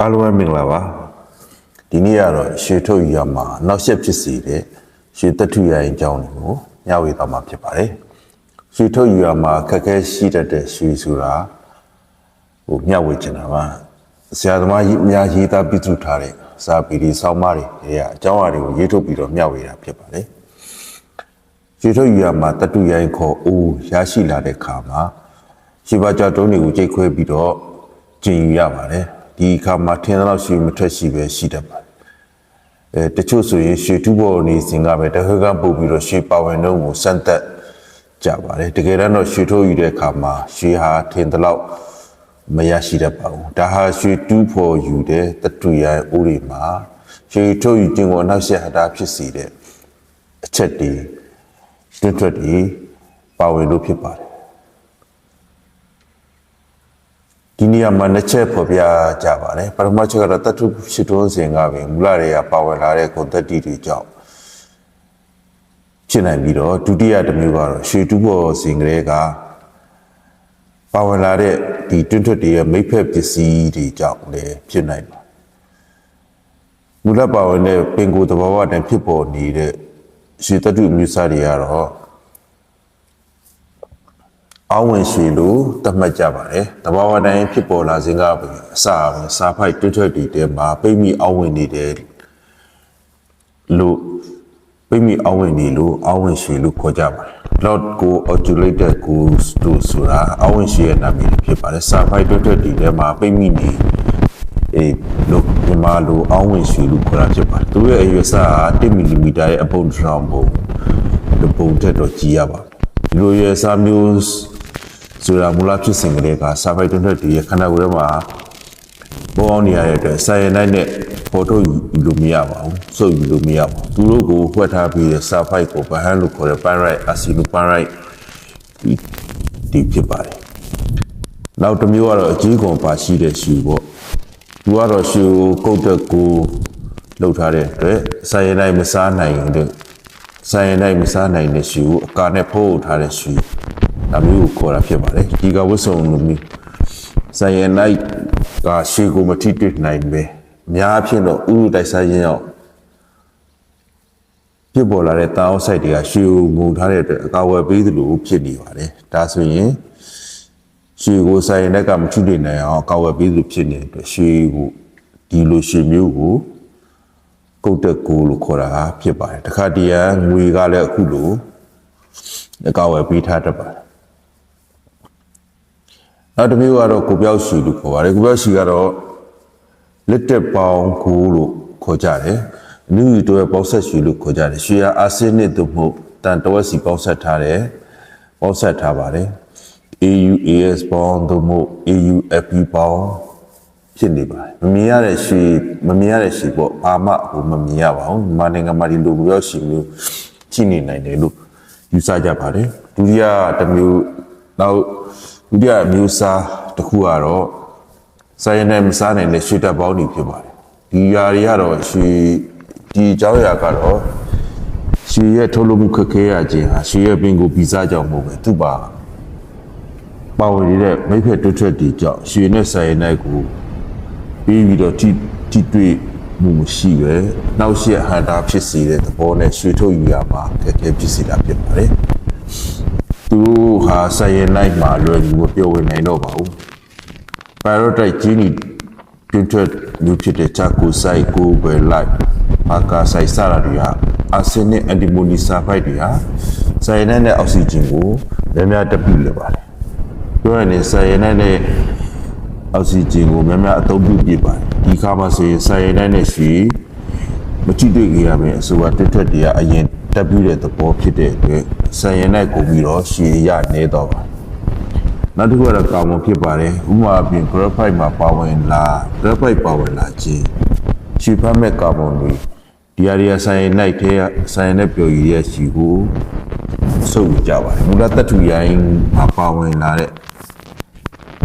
အားလုံးပဲမင်္ဂလာပါဒီနေ့ကတော့ရွှေထုတ်ရမှာနောက်ဆက်ဖြစ်စီတဲ့ရွှေတထုရရင်အကြောင်းတွေကိုညဝေသွားမှာဖြစ်ပါတယ်ရွှေထုတ်ရမှာခက်ခဲရှိတတ်တဲ့ရွှေဆိုတာဟိုမျှဝေချင်တာပါဆရာသမားကြီးအများကြီးသားပြုစုထားတဲ့စာပေတွေစောင်းမတွေတွေကအကြောင်းအရာတွေကိုရေးထုတ်ပြီးတော့မျှဝေတာဖြစ်ပါတယ်ရွှေထုတ်ရမှာတထုရရင်ခေါ်အိုးရရှိလာတဲ့ခါမှာရှိပါကြတုံးတွေကိုကြိတ်ခွဲပြီးတော့ကျင်ယူရပါတယ် ဒီအခါမှာထင်းတော့ရှိမထွက်ရှိပဲရှိတတ်ပါတယ်အဲတချို့ဆိုရင်ရွှေတူဘောနေစဉ်ကပဲတခါကပုတ်ပြီးတော့ရွှေပါဝင်တော့ကိုစမ်းသက်ကြပါတယ်တကယ်တော့ရွှေထိုးယူတဲ့အခါမှာရွှေဟာထင်းတော့မရရှိတတ်ပါဘူးဒါဟာရွှေတူးဖို့ယူတဲ့တတူရိုင်းအိုးတွေမှာရွှေထိုးယူခြင်းကိုနောက်ဆက်ဟတာဖြစ်စေတဲ့အချက်တွေတွတ်တွတ်တွေပါဝင်လို့ဖြစ်ပါတယ် ဒီနေရာမှာနှစ်ချက်ဖော်ပြကြပါတယ်ပထမချက်ကတော့တတုရှိတွန်းစဉ်ကပင်မူလတွေကပါဝင်လာတဲ့ဂုဏ်သက်တည်တွေကြောင့်ဖြစ်နိုင်ပြီးတော့ဒုတိယတစ်မျိုးကတော့ရွှေတူဘောစဉ်ကလေးကပါဝင်လာတဲ့ဒီတွန်းထွက်တွေရဲ့မိဖက်ပစ္စည်းတွေကြောင့်လည်းဖြစ်နိုင်ပါမူလပါဝင်တဲ့ပင်ကိုယ်သဘာဝနဲ့ဖြစ်ပေါ်နေတဲ့ရွှေတတုမျိုးစားတွေကတော့ အောင်းဝင်ရွှေလို့သတ်မှတ်ကြပါတယ်။တဘာဝတိုင်းဖြစ်ပေါ်လာခြင်းကပဲအစာပဲစာဖိုက်တွတ်ထွက်တည်တဲ့မှာပိတ်မိအောင်းဝင်နေတယ်လို့ပိတ်မိအောင်းဝင်နေလို့အောင်းဝင်ရွှေလို့ခေါ်ကြပါတယ်။ Lord go oscillated goes to ဆိုတာအောင်းဝင်ရွှေရဲ့နာမည်ဖြစ်ပါတယ်။စာဖိုက်တွတ်ထွက်တည်တဲ့မှာပိတ်မိနေအေးလို့ဒီမှာလို့အောင်းဝင်ရွှေလို့ခေါ်တာဖြစ်ပါတယ်။သူရဲ့အရွယ်စား1မီလီမီတာရဲ့အပုံတစ်ထောင်ပုံဒီပုံတက်တော့ကြီးရပါတယ်။ဒီလိုရွယ်စားမျိုး ဆိုတာမူလဖြစ်စဉ်ကလေးကစာဖိုက်တွန်းတဲ့ဒီခန္ဓာကိုယ်ထဲမှာပေါ်အောင်နေရတဲ့အတွက်စာရနိုင်နဲ့ဖော်ထုတ်ယူလို့မရပါဘူးစုပ်ယူလို့မရပါဘူးသူတို့ကိုဖွက်ထားပြီးစာဖိုက်ကိုဗဟန်းလို့ခေါ်တဲ့ pyrite acinopyrite ဒီဒီဖြစ်ပါတယ်နောက်တစ်မျိုးကတော့အကြီးကွန်ပါရှိတဲ့ရှူပေါ့သူကတော့ရှူကုတ်တက်ကိုလှုပ်ထားတဲ့အတွက်စာရနိုင်မစားနိုင်တဲ့စာရနိုင်မစားနိုင်တဲ့ရှူအကာနဲ့ဖိုးထားတဲ့ရှူ ဒါမျိုးကိုခေါ်တာဖြစ်ပါတယ်ဒီကဝတ်စုံလိုမျိုးဆိုင်ရနိုင်ကရှေကိုမထိတွေ့နိုင်ပဲအများအဖြစ်တော့ဥရုတိုက်စားခြင်းရောက်ဖြစ်ပေါ်လာတဲ့တာအောက်ဆိုင်တွေကရှေကိုငုံထားတဲ့အတွက်အကာဝယ်ပေးသလိုဖြစ်နေပါတယ်ဒါဆိုရင်ရှေကိုဆိုင်ရတဲ့ကမထိတွေ့နိုင်အောင်အကာဝယ်ပေးသလိုဖြစ်နေတဲ့အတွက်ရှေကိုဒီလိုရှေမျိုးကိုကုတ်တက်ကိုလို့ခေါ်တာဖြစ်ပါတယ်တခါတည်းရန်ငွေကလည်းအခုလိုအကာဝယ်ပေးထားတတ်ပါတယ် နောက်တစ်မျိုးကတော့ကိုပြောက်ရှီလို့ခေါ်ပါတယ်ကိုပြောက်ရှီကတော့လက်တက်ပေါင်းကိုလို့ခေါ်ကြတယ်အနည်းငယ်တော့ပေါက်ဆက်ရှီလို့ခေါ်ကြတယ်ရှီယာအာဆစ်နစ်တို့မဟုတ်တန်တဝက်စီပေါက်ဆက်ထားတယ်ပေါက်ဆက်ထားပါတယ် AUAS ပေါင်းတို့မဟုတ် AUFP ပေါင်းဖြစ်နေပါတယ်မမြင်ရတဲ့ရှီမမြင်ရတဲ့ရှီပေါ့ဘာမှဟိုမမြင်ရပါဘူးမြန်မာနိုင်ငံမှာဒီလိုပြောရှီမျိုးရှိနေနိုင်တယ်လို့ယူဆကြပါတယ်ဒုတိယတစ်မျိုးနောက် ဒုတိယမျိုးစားတစ်ခုကတော့စာရနဲ့မစားနိုင်တဲ့ရွှေတက်ပေါင်းတွေဖြစ်ပါတယ်ဒီຢာတွေကတော့ရွှေဒီအကြောင်းအရာကတော့ရွှေရဲ့ထုတ်လုပ်မှုခက်ခဲရခြင်းဟာရွှေရဲ့ပင်ကိုဗီဇကြောင့်မဟုတ်ပဲသူ့ပါပါဝင်နေတဲ့မိဖက်တွတ်ထွက်တွေကြောင့်ရွှေနဲ့စာရနဲ့ကိုပြီးပြီးတော့ထိထိတွေ့မှုမရှိပဲနောက်ရှက်ဟန်တာဖြစ်စေတဲ့သဘောနဲ့ရွှေထုတ်ယူရမှာခက်ခဲဖြစ်စေတာဖြစ်ပါတယ် သူတို့ဟာဆိုင်ရင်လိုက်မှာလွယ်ကူမပြောဝင်နိုင်တော့ပါဘူး။ Parotite ကြီးနီတွင်ထွက်မျိုးဖြစ်တဲ့ချာကိုဆိုင်ကိုပဲလိုက်အာကာဆိုင်စတာတွေဟာအာဆင်နစ်အန်တီမိုနီဆာဖိုက်တွေဟာဆိုင်ရင်နဲ့အောက်ဆီဂျင်ကိုများများတက်ပြလေပါတယ်။ပြောရရင်ဆိုင်ရင်နဲ့အောက်ဆီဂျင်ကိုများများအသုံးပြုပြပါတယ်။ဒီခါမှာဆိုရင်ဆိုင်ရင်နဲ့ရှိမကြည့်တွေ့ကြရမယ်အဆိုပါတွတ်ထွက်တွေကအရင်တက်ပြတဲ့သဘောဖြစ်တဲ့အတွက် ဆန်ရင်နဲ့ကုန်ပြီးတော့ရှည်ရနေတော့ပါနောက်တစ်ခုကတော့ကာမွန်ဖြစ်ပါတယ်ဥပမာအပြင် graphite မှာပါဝင်လာ graphite ပါဝင်လာခြင်းရှည်ဖတ်မဲ့ကာမွန်တွေဒီအရာဆန်ရင်နိုင်တဲ့ဆန်ရင်နဲ့ပျော်ရည်ရဲ့ရှည်ကိုစုပ်ကြပါတယ်မူလတ္ထုရိုင်းမှာပါဝင်လာတဲ့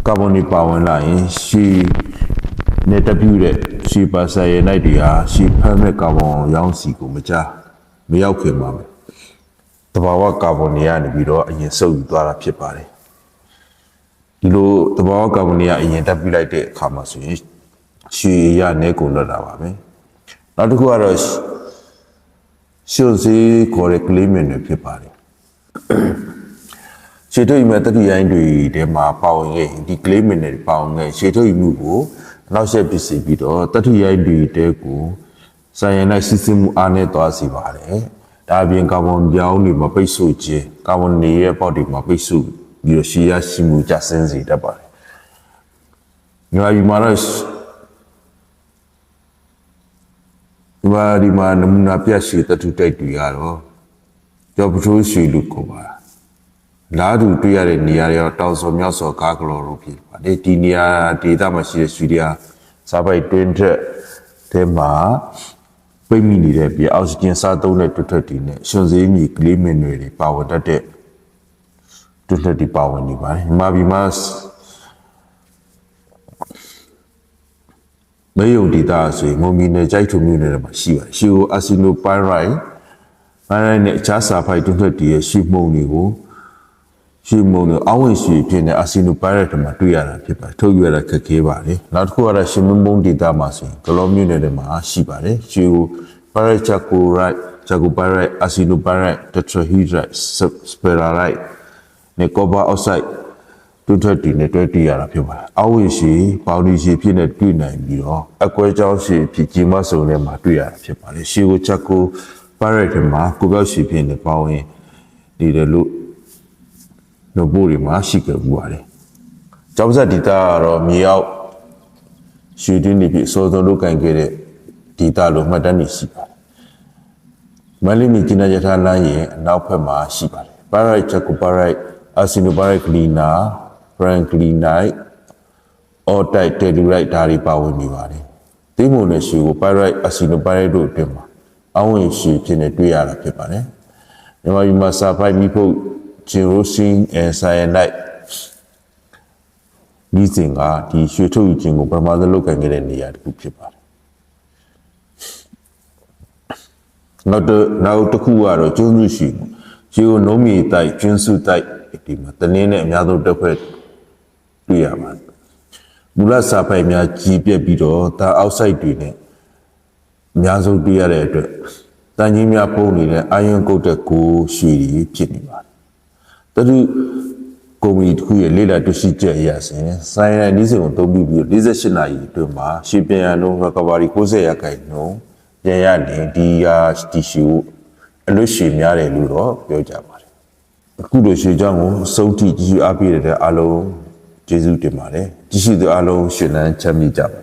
ကာဗွန်တွေပါဝင်လာရင်ရှည်နဲ့တပြူတဲ့ရှည်ပါဆန်ရင်နိုင်တွေဟာရှည်ဖတ်မဲ့ကာဗွန်ရောင်းစီကိုမကြားမရောက်ခင်ပါမယ် တဘာဝကာဗွန်တွေကနေပြီးတော့အရင်စုပ်ယူသွားတာဖြစ်ပါတယ်ဒီလိုတဘာဝကာဗွန်တွေကအရင်တက်ပြလိုက်တဲ့အခါမှာဆိုရင်ရွှေရနဲကုန်တော့တာပါပဲနောက်တစ်ခုကတော့ရှုံစီခေါ်တဲ့ claim တွေဖြစ်ပါတယ်ရှေ့ထုတ်ယူမဲ့တတိယိုင်းတွေထဲမှာပေါဝင်ခဲ့ဒီ claim တွေပေါဝင်ခဲ့ရှေ့ထုတ်ယူမှုကိုနောက်ဆက်ပစ္စည်းပြီးတော့တတိယိုင်းတွေတဲကိုဆိုင်ရန်နဲ့စစ်စစ်မှုအားနဲ့သွားစီပါတယ် ဒါအပြင်ကာဗွန်ပြောင်းတွေမှာပိတ်ဆို့ခြင်းကာဗွန်နေရဲ့ပေါက်တွေမှာပိတ်ဆို့ပြီးတော့ရှည်ရရှိမှုကြဆင်းစေတတ်ပါတယ်မြန်မာပြည်မှာတော့ဒီမှာဒီမှာနမူနာပြရှိတတုတိုက်တွေကတော့ကြောပထိုးရှိလို့ခေါ်ပါလားတူတွေ့ရတဲ့နေရာတွေတော့တောင်စော်မြောက်စော်ကားကလော်လို့ဖြစ်ပါတယ်ဒီနေရာဒေသမှာရှိတဲ့ဆွီဒီယာစားပိုက်တွင်းထက်တဲမှာ ပိတ်မိနေတဲ့ပြအောက်ဆီဂျင်စားသုံးတဲ့တွတ်ထွက်တီနဲ့ရှင်စေးမြေကလေးမင်တွေပါဝင်တတ်တဲ့တွတ်ထွက်တီပါဝင်နေပါတယ်မြန်မာပြည်မှာမေယုံဒေတာဆိုရင်မုံမီနယ်ကြိုက်ထုံမျိုးနယ်မှာရှိပါတယ်ရှီယိုအာဆီနိုပိုင်ရိုင်ပိုင်ရိုင်နဲ့အခြားစာဖိုက်တွတ်ထွက်တီရဲ့ရှီမှုန်တွေကို ရှီမုံတို့အဝင်ရှီဖြစ်နေအာဆီနိုပိုင်ရိုက်မှာတွေ့ရတာဖြစ်ပါတယ်ထုတ်ရတာခက်ခဲပါလေနောက်တစ်ခုကတော့ရှီမုံမုံဒေတာမှာဆိုရင်ဂလောမျိုးနယ်တွေမှာရှိပါတယ်ရှီယိုပိုင်ရိုက်ချာကိုရိုက်ချာကိုပိုင်ရိုက်အာဆီနိုပိုင်ရိုက်တက်ထရာဟီဒရိုက်စပယ်ရာရိုက်နဲ့ကောဘာအောက်ဆိုက်တွတ်ထွက်တည်နဲ့တွဲတည်ရတာဖြစ်ပါတယ်အဝင်ရှီပေါင်ဒီရှီဖြစ်နေတွေ့နိုင်ပြီးတော့အကွဲကြောင်းရှီဖြစ်ကြီးမဆုံထဲမှာတွေ့ရတာဖြစ်ပါတယ်ရှီကိုချာကိုပိုင်ရိုက်ထဲမှာကိုပြောက်ရှီဖြစ်နေပေါင်းရင်ဒီတယ်လို့ နို့ပို့တွေမှာရှိခဲ့ဘူးပါတယ်။ကျောင်းဆက်ဒေတာကတော့မြေရောက်ရွှေတွင်းနေပြီအစောဆုံးလုပ်ကင်ခဲ့တဲ့ဒေတာလို့မှတ်တမ်းနေရှိပါတယ်။မလီမီကျင်းရထားလမ်းရဲ့အနောက်ဘက်မှာရှိပါတယ်။ Parite Chaco Parite Arsino Parite Cleaner Franklynite Ortite Tellurite ဒါတွေပါဝင်နေပါတယ်။သိမုံနဲ့ရွှေကို Parite Arsino Parite တို့အတွင်းမှာအဝင်ရွှေဖြစ်နေတွေ့ရတာဖြစ်ပါတယ်။မြန်မာပြည်မှာစာဖိုက်မိဖို့ ဂျီရိုစင်အဲဆိုင်ယနိုက်ဒီစင်ကဒီရွှေထုတ်ယူခြင်းကိုပထမဆုံးလုပ်ကင်ခဲ့တဲ့နေရာတစ်ခုဖြစ်ပါတယ်နောက်တော့နောက်တစ်ခုကတော့ကျွန်းစုရှိဂျီယိုနိုမီတိုက်ကျွန်းစုတိုက်ဒီမှာတနင်းနဲ့အများဆုံးတက်ဖွဲ့တွေ့ရပါတယ်မူလစာပိုက်များကြီးပြက်ပြီးတော့ဒါအောက်ဆိုက်တွေနဲ့အများဆုံးတွေ့ရတဲ့အတွက်တန်ကြီးများပုံနေတဲ့အာယွန်ကုတ်တဲ့ကိုရွှေကြီးဖြစ်နေပါတယ် တတိကုမ္ပဏီတစ်ခုရဲ့လေ့လာတွေ့ရှိချက်အရဆိုရင်ဆိုင်ရန်ဒီစင်ကိုသုံးပြီးပြီး48နာရီအတွင်းမှာရှေ့ပြန်ရလုံး recovery 90ရာခိုင်နှုန်းပြန်ရနေဒီဟာဒီရှူအလွတ်ရှည်များတယ်လို့တော့ပြောကြပါတယ်အခုလိုရှေ့ကြောင်းကိုစုံထိကြည့်အားပေးတဲ့အားလုံးကျေးဇူးတင်ပါတယ်ကြည့်ရှိသူအားလုံးရှင်လန်းချမ်းမြေ့ကြပါ